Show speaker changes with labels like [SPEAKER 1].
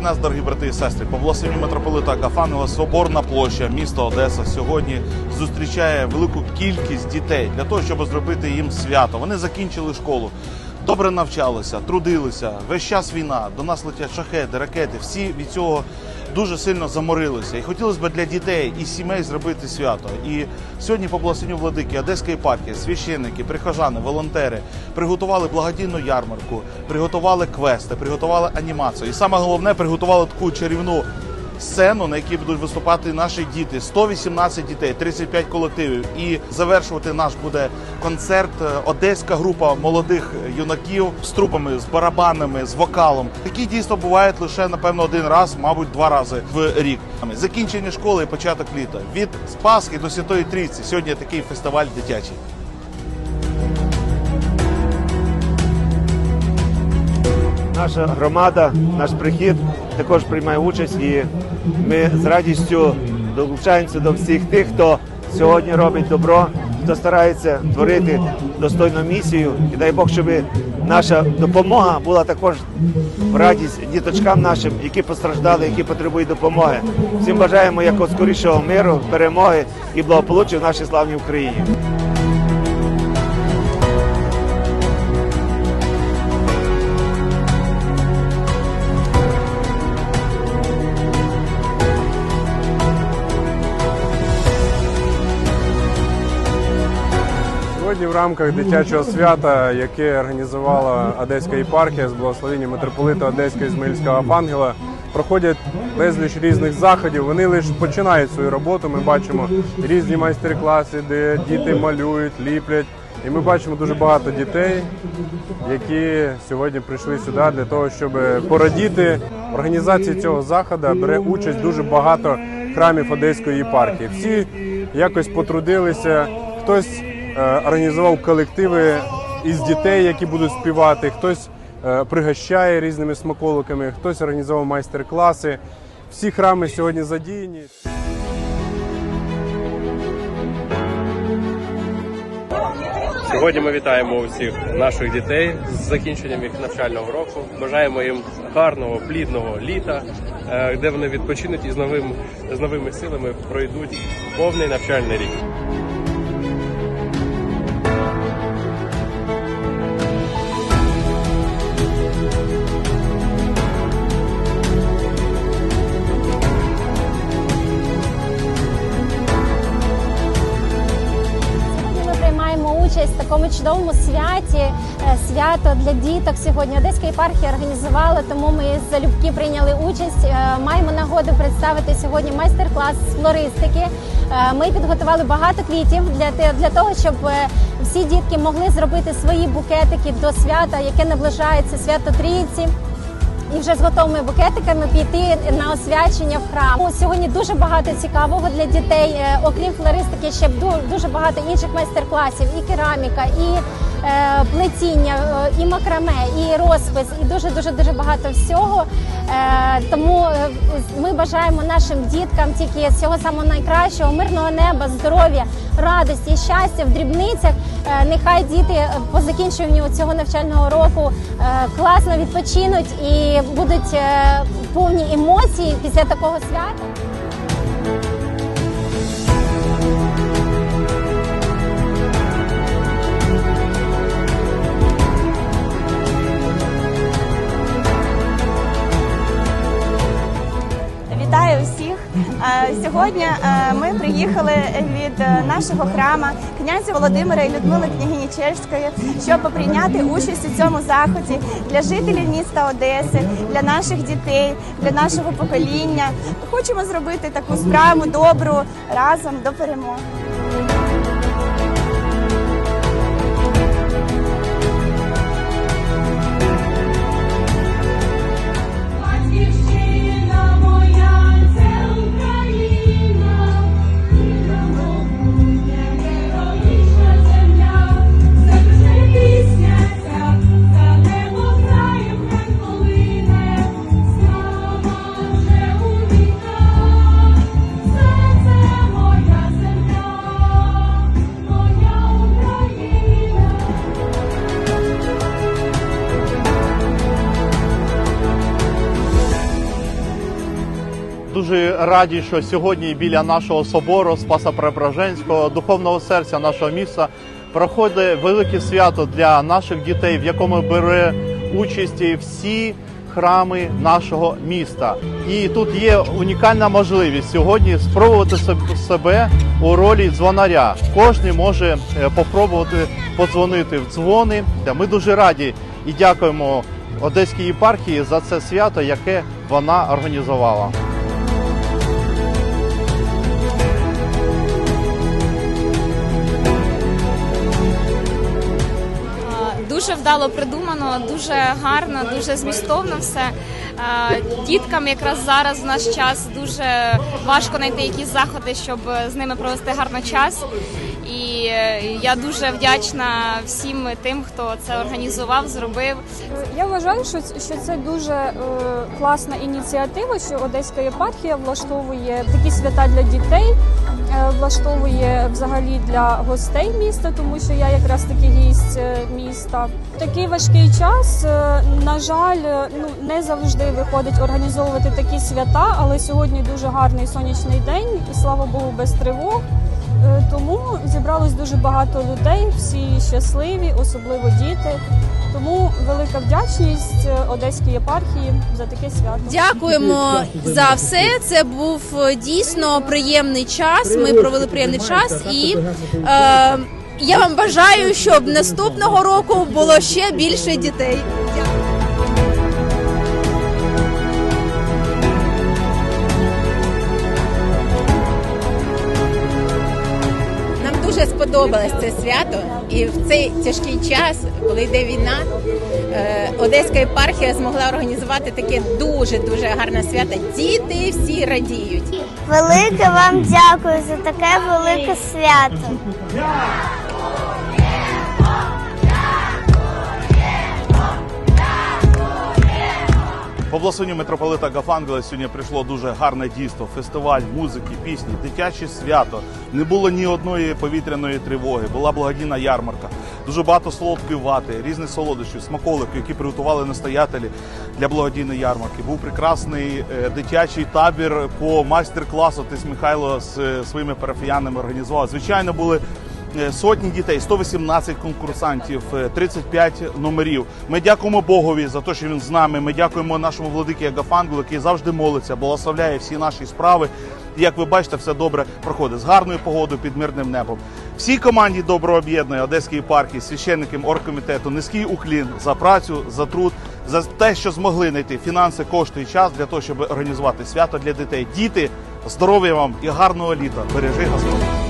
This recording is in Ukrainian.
[SPEAKER 1] Серед нас, дорогі брати і сестри, по благословенню митрополита Агафангела Соборна площа, місто Одеса, сьогодні зустрічає велику кількість дітей для того, щоб зробити їм свято. Вони закінчили школу. Добре навчалися, трудилися. Весь час війна. До нас летять шахеди, ракети. Всі від цього дуже сильно заморилися. І хотілося б для дітей і сімей зробити свято. І сьогодні, по благословенню владики Одеської єпархії, священники, прихожани, волонтери приготували благодійну ярмарку, приготували квести, приготували анімацію. І саме головне, приготували таку чарівну сцену, на якій будуть виступати наші діти. 118 дітей, 35 колективів. І завершувати наш буде концерт. е, Одеська група молодих юнаків з трупами, з барабанами, з вокалом. Такі дійсно бувають лише напевно один раз, мабуть, два рази в рік. Закінчення школи і початок літа. Від Спасхи до Святої Трійці. Сьогодні такий фестиваль дитячий.
[SPEAKER 2] Наша громада, наш прихід також приймає участь, і ми з радістю долучаємося до всіх тих, хто сьогодні робить добро, хто старається творити достойну місію. І дай Бог, щоб наша допомога була також в радість діточкам нашим, які постраждали, які потребують допомоги. Всім бажаємо якого скорішого миру, перемоги і благополуччя в нашій славній Україні.
[SPEAKER 3] Сьогодні в рамках дитячого свята, яке організувала Одеська єпархія з благословення митрополита Одеського Ізмаїльського Апангела, проходять безліч різних заходів. Вони лише починають свою роботу. Ми бачимо різні майстер-класи, де діти малюють, ліплять. І ми бачимо дуже багато дітей, які сьогодні прийшли сюди для того, щоб порадіти В організації цього заходу. Бере участь дуже багато храмів Одеської єпархії. Всі якось потрудилися. Хтось організував колективи із дітей, які будуть співати, хтось е, пригощає різними смаколиками, хтось організував майстер-класи. Всі храми сьогодні задіяні.
[SPEAKER 4] Сьогодні ми вітаємо усіх наших дітей з закінченням їх навчального року. Бажаємо їм гарного, плідного літа, е, де вони відпочинуть і з новим з новими силами пройдуть повний навчальний рік.
[SPEAKER 5] Такому чудовому святі. е, Свято для діток сьогодні Одеська єпархія організувала, тому ми залюбки прийняли участь. Е, Маємо нагоду представити сьогодні майстер-клас з флористики. Е, Ми підготували багато квітів для, для того, щоб всі дітки могли зробити свої букетики до свята, яке наближається свято Трійці. І вже з готовими букетиками піти на освячення в храм. Сьогодні дуже багато цікавого для дітей. Е, Окрім флористики, ще ду- дуже багато інших майстер-класів, і кераміка, і е, плетіння, е, і макраме, і розпис, і дуже дуже дуже багато всього. Тому ми бажаємо нашим діткам тільки всього самого найкращого, мирного неба, здоров'я, радості, щастя в дрібницях. Нехай діти по закінченню цього навчального року відпочинуть і будуть е, повні емоцій після такого свята.
[SPEAKER 6] Вітаю всіх! Е, Сьогодні е, ми приїхали від нашого храма князя Володимира і Людмили княгині Чешської, щоб прийняти участь у цьому заході для жителів міста Одеси, для наших дітей, для нашого покоління. Хочемо зробити таку справу добру разом до перемоги.
[SPEAKER 7] Дуже раді, що сьогодні біля нашого собору Спаса Преображенського, духовного серця нашого міста, проходить велике свято для наших дітей, в якому бере участь всі храми нашого міста. І тут є унікальна можливість сьогодні спробувати себе у ролі дзвонаря. Кожен може е, попробувати подзвонити в дзвони. Ми дуже раді і дякуємо Одеській єпархії за це свято, яке вона організувала.
[SPEAKER 8] Дуже вдало придумано, дуже гарно, дуже змістовно все. Діткам якраз зараз в наш час дуже важко знайти якісь заходи, щоб з ними провести гарно час. І е, я дуже вдячна всім тим, хто це організував, зробив.
[SPEAKER 9] Я вважаю, що, що це дуже е, класна ініціатива, що Одеська єпархія влаштовує такі свята для дітей, е, влаштовує взагалі для гостей міста, тому що я якраз таки гість е, міста. Такий важкий час, е, на жаль, е, ну не завжди виходить організовувати такі свята, але сьогодні дуже гарний сонячний день, і слава Богу, без тривог. Е, Тому зібралось дуже багато людей, всі щасливі, особливо діти. Тому велика вдячність е, Одеській єпархії за таке свято.
[SPEAKER 10] Дякуємо за все. Це був е, дійсно приємний час. Ми провели приємний час, і е, я вам бажаю, щоб наступного року було ще більше дітей.
[SPEAKER 11] Сподобалось це свято, і в цей тяжкий час, коли йде війна, е, Одеська єпархія змогла організувати таке дуже дуже гарне свято. Діти всі радіють.
[SPEAKER 12] Велике вам дякую за таке велике свято.
[SPEAKER 1] По благословенню митрополита Гафангела сьогодні прийшло дуже гарне дійство, фестиваль музики, пісні, дитяче свято. Не було ні одної повітряної тривоги. Була благодійна ярмарка. Дуже багато солодкої вати, різних солодощів, смаколиків, які приготували настоятелі для благодійної ярмарки. Був прекрасний е, дитячий табір по майстер-класу. Тис Михайло з е, своїми парафіянами організував. Звичайно, були сотні дітей, 118 конкурсантів, е, 35 номерів. Ми дякуємо Богові за те, що він з нами. Ми дякуємо нашому владикі Агафангелу, який завжди молиться, благословляє всі наші справи. Як ви бачите, все добре проходить з гарною погодою під мирним небом. Всій команді доброго об'єднання Одеської єпархії, священникам оргкомітету, низький уклін за працю, за труд, за те, що змогли знайти фінанси, кошти і час для того, щоб організувати свято для дітей. Діти, здоров'я вам і гарного літа. Бережи Господь.